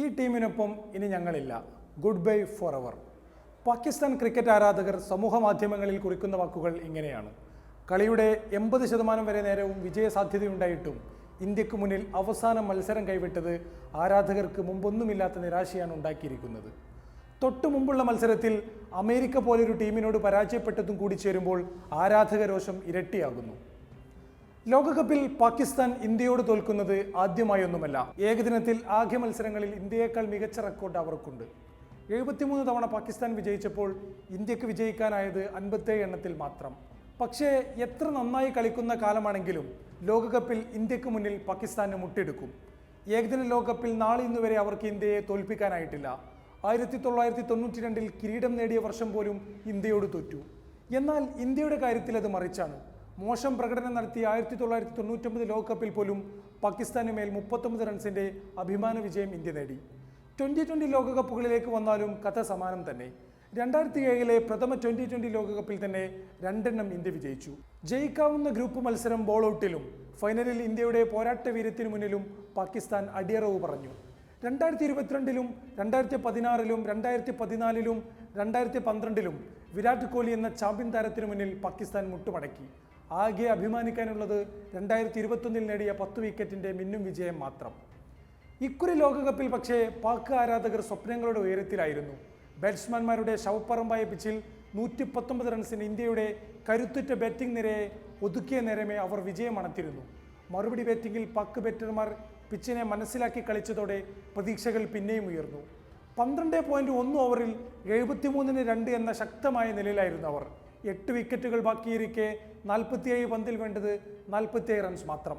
ഈ ടീമിനൊപ്പം ഇനി ഞങ്ങളില്ല. Good bye forever Pakistan cricket ആരാധകർ സമൂഹ മാധ്യമങ്ങളിൽ കുറിക്കുന്ന വാക്കുകൾ ഇങ്ങനെയാണ്. കളിയുടെ എൺപത് ശതമാനം വരെ നേരവും വിജയസാധ്യതയുണ്ടായിട്ടും ഇന്ത്യയ്ക്ക് മുന്നിൽ അവസാന മത്സരം കൈവിട്ടത് ആരാധകർക്ക് മുമ്പൊന്നുമില്ലാത്ത നിരാശയാണ് ഉണ്ടാക്കിയിരിക്കുന്നത്. തൊട്ടു മുമ്പുള്ള മത്സരത്തിൽ അമേരിക്ക പോലൊരു ടീമിനോട് പരാജയപ്പെട്ടതും കൂടി ചേരുമ്പോൾ ആരാധകരോഷം ഇരട്ടിയാകുന്നു. ലോകകപ്പിൽ പാകിസ്ഥാൻ ഇന്ത്യയോട് തോൽക്കുന്നത് ആദ്യമായൊന്നുമല്ല. ഏകദിനത്തിൽ ആദ്യ മത്സരങ്ങളിൽ ഇന്ത്യയേക്കാൾ മികച്ച റെക്കോർഡ് അവർക്കുണ്ട്. എഴുപത്തിമൂന്ന് തവണ പാകിസ്ഥാൻ വിജയിച്ചപ്പോൾ ഇന്ത്യയ്ക്ക് വിജയിക്കാനായത് അൻപത്തേഴ് എണ്ണത്തിൽ മാത്രം. പക്ഷേ എത്ര നന്നായി കളിക്കുന്ന കാലമാണെങ്കിലും ലോകകപ്പിൽ ഇന്ത്യയ്ക്ക് മുന്നിൽ പാകിസ്ഥാന് മുട്ടെടുക്കും ഏകദിന ലോകകപ്പിൽ നാളെ ഇന്ന് വരെ അവർക്ക് ഇന്ത്യയെ തോൽപ്പിക്കാനായിട്ടില്ല. ആയിരത്തി തൊള്ളായിരത്തി തൊണ്ണൂറ്റി രണ്ടിൽ കിരീടം നേടിയ വർഷം പോലും ഇന്ത്യയോട് തോറ്റു. എന്നാൽ ഇന്ത്യയുടെ കാര്യത്തിൽ അത് മറിച്ചാണ്. മോശം പ്രകടനം നടത്തിയ ആയിരത്തി തൊള്ളായിരത്തി തൊണ്ണൂറ്റൊമ്പത് ലോകകപ്പിൽ പോലും പാകിസ്ഥാന് മേൽ മുപ്പത്തൊമ്പത് റൺസിന്റെ അഭിമാന വിജയം ഇന്ത്യ നേടി. ട്വന്റി ട്വന്റി ലോകകപ്പുകളിലേക്ക് വന്നാലും കഥ സമാനം തന്നെ. രണ്ടായിരത്തി ഏഴിലെ പ്രഥമ ട്വന്റി ട്വന്റി ലോകകപ്പിൽ തന്നെ രണ്ടെണ്ണം ഇന്ത്യ വിജയിച്ചു. ജയിക്കാവുന്ന ഗ്രൂപ്പ് മത്സരം ബോൾ ഔട്ടിലും ഫൈനലിൽ ഇന്ത്യയുടെ പോരാട്ട വീര്യത്തിനു മുന്നിലും പാകിസ്ഥാൻ അടിയറവ് പറഞ്ഞു. രണ്ടായിരത്തി ഇരുപത്തിരണ്ടിലും രണ്ടായിരത്തി പതിനാറിലും രണ്ടായിരത്തി പതിനാലിലും രണ്ടായിരത്തി പന്ത്രണ്ടിലും വിരാട് കോഹ്ലി എന്ന ചാമ്പ്യൻ താരത്തിനു മുന്നിൽ പാകിസ്ഥാൻ മുട്ടുമടക്കി. ആകെ അഭിമാനിക്കാനുള്ളത് രണ്ടായിരത്തി ഇരുപത്തൊന്നിൽ നേടിയ പത്ത് വിക്കറ്റിന്റെ മിന്നും വിജയം മാത്രം. ഇക്കുറി ലോകകപ്പിൽ പക്ഷേ പാക് ആരാധകർ സ്വപ്നങ്ങളുടെ ഉയരത്തിലായിരുന്നു. ബാറ്റ്സ്മാൻമാരുടെ ശവപ്പറമ്പായ പിച്ചിൽ നൂറ്റി പത്തൊമ്പത് റൺസിന് ഇന്ത്യയുടെ കരുത്തുറ്റ ബാറ്റിംഗ് നിരയെ ഒതുക്കിയ നേരമേ അവർ വിജയം അണത്തിരുന്നു. മറുപടി ബാറ്റിംഗിൽ പാക് ബാറ്റർമാർ പിച്ചിനെ മനസ്സിലാക്കി കളിച്ചതോടെ പ്രതീക്ഷകൾ പിന്നെയും ഉയർന്നു. പന്ത്രണ്ട് പോയിന്റ് ഒന്ന് ഓവറിൽ എഴുപത്തിമൂന്നിന് രണ്ട് എന്ന ശക്തമായ നിലയിലായിരുന്നു അവർ. എട്ട് വിക്കറ്റുകൾ ബാക്കിയിരിക്കെ നാൽപ്പത്തിയേഴ് പന്തിൽ വേണ്ടത് നാൽപ്പത്തിയേഴ് റൺസ് മാത്രം.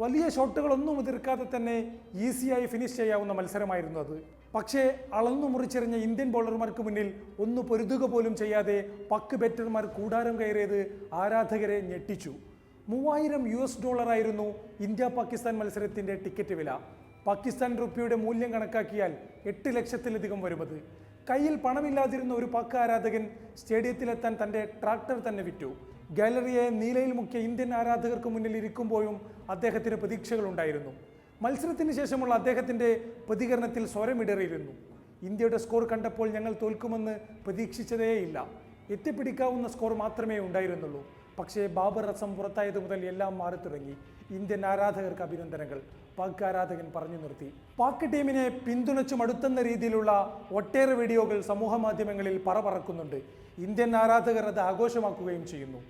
വലിയ ഷോട്ടുകളൊന്നും എതിർക്കാതെ തന്നെ ഈസിയായി ഫിനിഷ് ചെയ്യാവുന്ന മത്സരമായിരുന്നു അത്. പക്ഷേ അളന്നു മുറിച്ചെറിഞ്ഞ ഇന്ത്യൻ ബൗളർമാർക്ക് മുന്നിൽ ഒന്ന് പൊരുതുക പോലും ചെയ്യാതെ പക്ക് ബാറ്റർമാർ കൂടാരം കയറിയത് ആരാധകരെ ഞെട്ടിച്ചു. മൂവായിരം യു എസ് ഡോളറായിരുന്നു ഇന്ത്യ പാകിസ്ഥാൻ മത്സരത്തിന്റെ ടിക്കറ്റ് വില. പാകിസ്ഥാൻ റുപ്പിയുടെ മൂല്യം കണക്കാക്കിയാൽ എട്ട് ലക്ഷത്തിലധികം വരുന്നത് കയ്യിൽ പണമില്ലാതിരുന്ന ഒരു പക്ക ആരാധകൻ സ്റ്റേഡിയത്തിലെത്താൻ തന്റെ ട്രാക്ടർ തന്നെ വിറ്റു. ഗാലറിയെ നീലയിൽ മുക്കിയ ഇന്ത്യൻ ആരാധകർക്ക് മുന്നിൽ ഇരിക്കുമ്പോഴും അദ്ദേഹത്തിന് പ്രതീക്ഷകളുണ്ടായിരുന്നു. മത്സരത്തിന് ശേഷമുള്ള അദ്ദേഹത്തിന്റെ പ്രതികരണത്തിൽ സ്വരമിടറിയിരുന്നു. ഇന്ത്യയുടെ സ്കോർ കണ്ടപ്പോൾ ഞങ്ങൾ തോൽക്കുമെന്ന് പ്രതീക്ഷിച്ചതേയില്ല. എത്തിപ്പിടിക്കാവുന്ന സ്കോർ മാത്രമേ ഉണ്ടായിരുന്നുള്ളൂ. പക്ഷേ ബാബർ റസം പുറത്തായത് മുതൽ എല്ലാം മാറി തുടങ്ങി. ഇന്ത്യൻ ആരാധകർക്ക് അഭിനന്ദനങ്ങൾ. പാക് ആരാധകൻ പറഞ്ഞു നിർത്തി. പാക് ടീമിനെ പിന്തുണച്ചു മടുത്തുന്ന രീതിയിലുള്ള ഒട്ടേറെ വീഡിയോകൾ സമൂഹ മാധ്യമങ്ങളിൽ പറപറക്കുന്നുണ്ട്. ഇന്ത്യൻ ആരാധകർ അത് ആഘോഷമാക്കുകയും ചെയ്യുന്നു.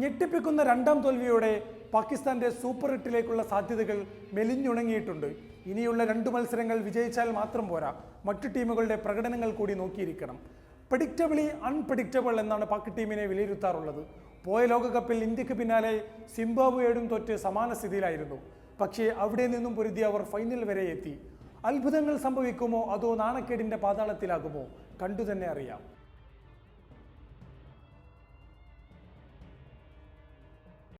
ഞെട്ടിപ്പിക്കുന്ന രണ്ടാം തോൽവിയോടെ പാകിസ്ഥാന്റെ സൂപ്പർ എട്ടിലേക്കുള്ള സാധ്യതകൾ മെലിഞ്ഞുണങ്ങിയിട്ടുണ്ട്. ഇനിയുള്ള രണ്ട് മത്സരങ്ങൾ വിജയിച്ചാൽ മാത്രം പോരാ. മറ്റു ടീമുകളുടെ പ്രകടനങ്ങൾ കൂടി നോക്കിയിരിക്കണം. പ്രഡിക്റ്റബിളി അൺപ്രഡിക്റ്റബിൾ എന്നാണ് പാക് ടീമിനെ വിലയിരുത്താറുള്ളത്. പോയ ലോകകപ്പിൽ ഇന്ത്യയ്ക്ക് പിന്നാലെ സിംബാബ്വേയോടും തോറ്റ് സമാന സ്ഥിതിയിലായിരുന്നു. പക്ഷേ അവിടെ നിന്നും പൊരുതി അവർ ഫൈനൽ വരെ എത്തി. അത്ഭുതങ്ങൾ സംഭവിക്കുമോ അതോ നാണക്കേടിന്റെ പാതാളത്തിലാകുമോ? കണ്ടു തന്നെ അറിയാം.